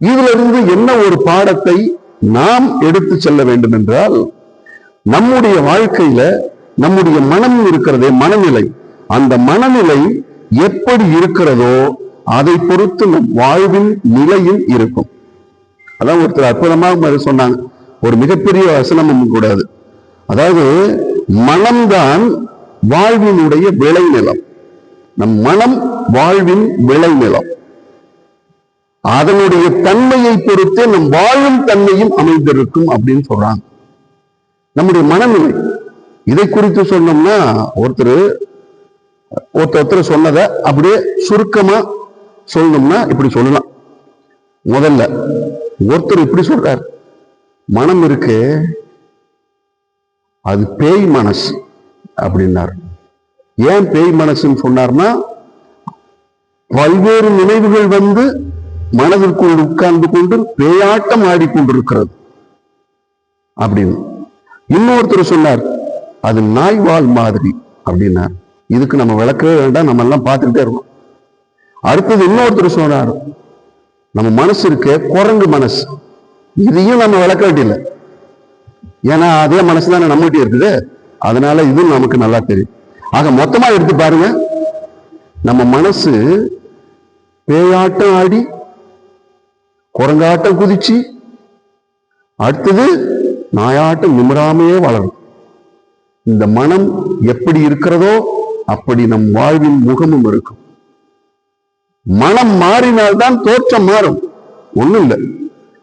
இதுல இருந்து என்ன ஒரு பாடத்தை நாம் எடுத்து செல்ல வேண்டும் என்றால் நம்முடைய வாழ்க்கையில நம்முடைய மனம் இருக்கிறதே மனநிலை. அந்த மனநிலை எப்படி இருக்கிறதோ அதை பொறுத்து நம் வாழ்வின் நிலையும் இருக்கும். அதான் ஒருத்தர் அற்புதமாக சொன்னாங்க. ஒரு மிகப்பெரிய வசனமும் கூடாது அதாவது மனம்தான் வாழ்வினுடைய விளைநிலம். நம் மனம் வாழ்வின் விளைநிலம். அதனுடைய தன்மையை பொறுத்தே நம் வாழும் தன்மையும் அமைந்திருக்கும் அப்படின்னு சொல்றாங்க. நம்முடைய மனநிலை. இதை குறித்து சொன்னோம்னா ஒருத்தர் ஒருத்தர் ஒருத்தர் சொன்னதை அப்படியே சுருக்கமா சொல்லணும்னா இப்படி சொல்லலாம். முதல்ல ஒருத்தர் இப்படி சொல்றார். மனம் இருக்கு அது பேய் மனசு அப்படின்னார். ஏன் பேய் மனசுன்னு சொன்னார்னா பல்வேறு நினைவுகள் வந்து மனதிற்குள் உட்கார்ந்து கொண்டு பேயாட்டம் ஆடிக்கொண்டிருக்கிறது அப்படின்னு இன்னொருத்தர் சொன்னார் அது நாய்வால் மாதிரி. அப்படின்னார் இதுக்கு நம்ம விளக்கவே வேண்டாம் நம்ம எல்லாம் பார்த்துக்கிட்டே இருக்கோம். அடுத்தது இன்னொருத்தர் சொன்னார் நம்ம மனசு இருக்க குரங்கு மனசு. இதையும் நம்ம விளக்க வேண்டியில்லை ஏன்னா அதே மனசு தானே நம்மகிட்ட இருக்குது. அதனால இதுவும் நமக்கு நல்லா தெரியும். ஆக மொத்தமா எடுத்து பாருங்க. நம்ம மனசு பேயாட்டம் ஆடி குரங்காட்டம் குதிச்சு அடுத்தது நாயாட்டம் நிமிராமையே வளரும். இந்த மனம் எப்படி இருக்கிறதோ அப்படி நம் வாழ்வின் முகமும் இருக்கும். மனம் மாறினால்தான் தோற்றம் மாறும். ஒண்ணும் இல்லை.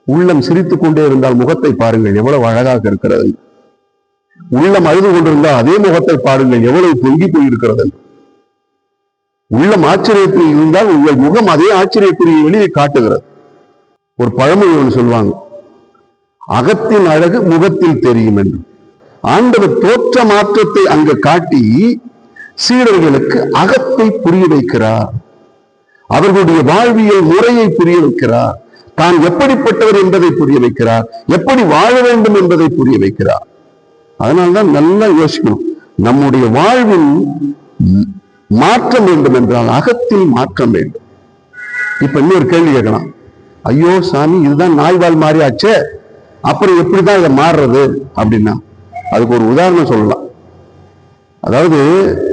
உள்ளம் சிரித்துக் கொண்டே இருந்தால் முகத்தை பாருங்கள் எவ்வளவு அழகாக இருக்கிறது. உள்ளம் அழுது கொண்டிருந்தால் அதே முகத்தை பாருங்கள் எவ்வளவு பொங்கி போயிருக்கிறது. உள்ளம் ஆச்சரியத்தில் இருந்தால் உங்கள் முகம் அதே ஆச்சரியக்குரிய வெளியே காட்டுகிறது. ஒரு பழமொழி ஒன்று சொல்லுவாங்க. அகத்தின் அழகு முகத்தில் தெரியும் என்று. ஆண்டவர் தோற்ற மாற்றத்தை அங்கு காட்டி சீடர்களுக்கு அகத்தை புரிய வைக்கிறார். அவர்களுடைய வாழ்வியல் முறையை புரிய வைக்கிறார். தான் எப்படிப்பட்டவர் என்பதை புரிய வைக்கிறார். எப்படி வாழ வேண்டும் என்பதை புரிய வைக்கிறார். அதனால்தான் நல்லா யோசிக்கணும். நம்முடைய வாழ்வில் மாற்றம் வேண்டும் என்றால் அகத்தில் மாற்றம் வேண்டும். இப்ப இன்னொரு கேள்வி கேட்கலாம். ஐயோ சாமி இதுதான் நாய்வால் மாறி ஆச்சே அப்புறம் எப்படிதான் இதை மாறுறது அப்படின்னா அதுக்கு ஒரு உதாரணம் சொல்லலாம். அதாவது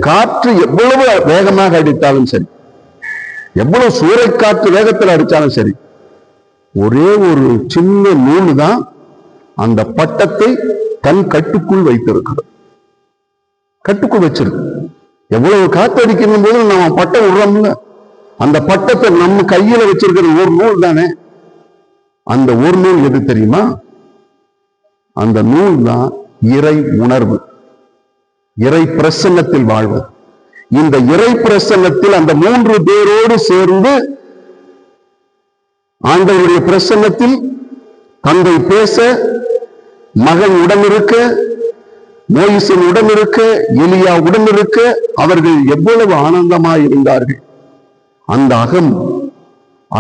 காற்று எவ்வளவு வேகமாக அடித்தாலும் சரி எவ்வளவு சூறைக்காற்று வேகத்தில் அடித்தாலும் சரி ஒரே ஒரு சின்ன நூல் தான் அந்த பட்டத்தை தன் கட்டுக்குள் வைத்திருக்கிறது. கட்டுக்குள் வச்சிருக்கு எவ்வளவு காற்று அடிக்கணும் போது நம்ம பட்டம் விடுறோம்ல அந்த பட்டத்தை நம்ம கையில வச்சிருக்கிற ஒரு நூல் தானே. அந்த ஒரு நூல் எது தெரியுமா? அந்த நூல் தான் இறை உணர்வு. இறை பிரசன்னத்தில் வாழ்வது. இந்த இறை பிரசன்னத்தில் அந்த மூன்று பேரோடு சேர்ந்து ஆண்டவருடைய பிரசன்னத்தில் தந்தை பேச மகன் உடன் இருக்க மோயிசன் உடன் இருக்க எலியா உடன் இருக்க அவர்கள் எவ்வளவு ஆனந்தமாய் இருந்தார்கள். அந்த அகம்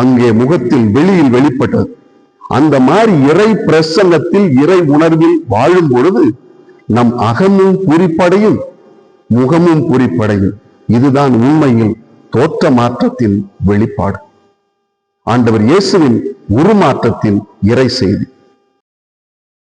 அங்கே முகத்தில் வெளியில் வெளிப்பட்டது. அந்த மாதிரி இறை பிரசன்னத்தில் இறை உணர்வில் வாழும் பொழுது நம் அகமும் குறிப்படையும் முகமும் குறிப்படையும். இதுதான் உண்மையில் தோற்ற மாற்றத்தின் வெளிப்பாடு. ஆண்டவர் இயேசுவின் உருமாற்றத்தின் இறை செய்தி.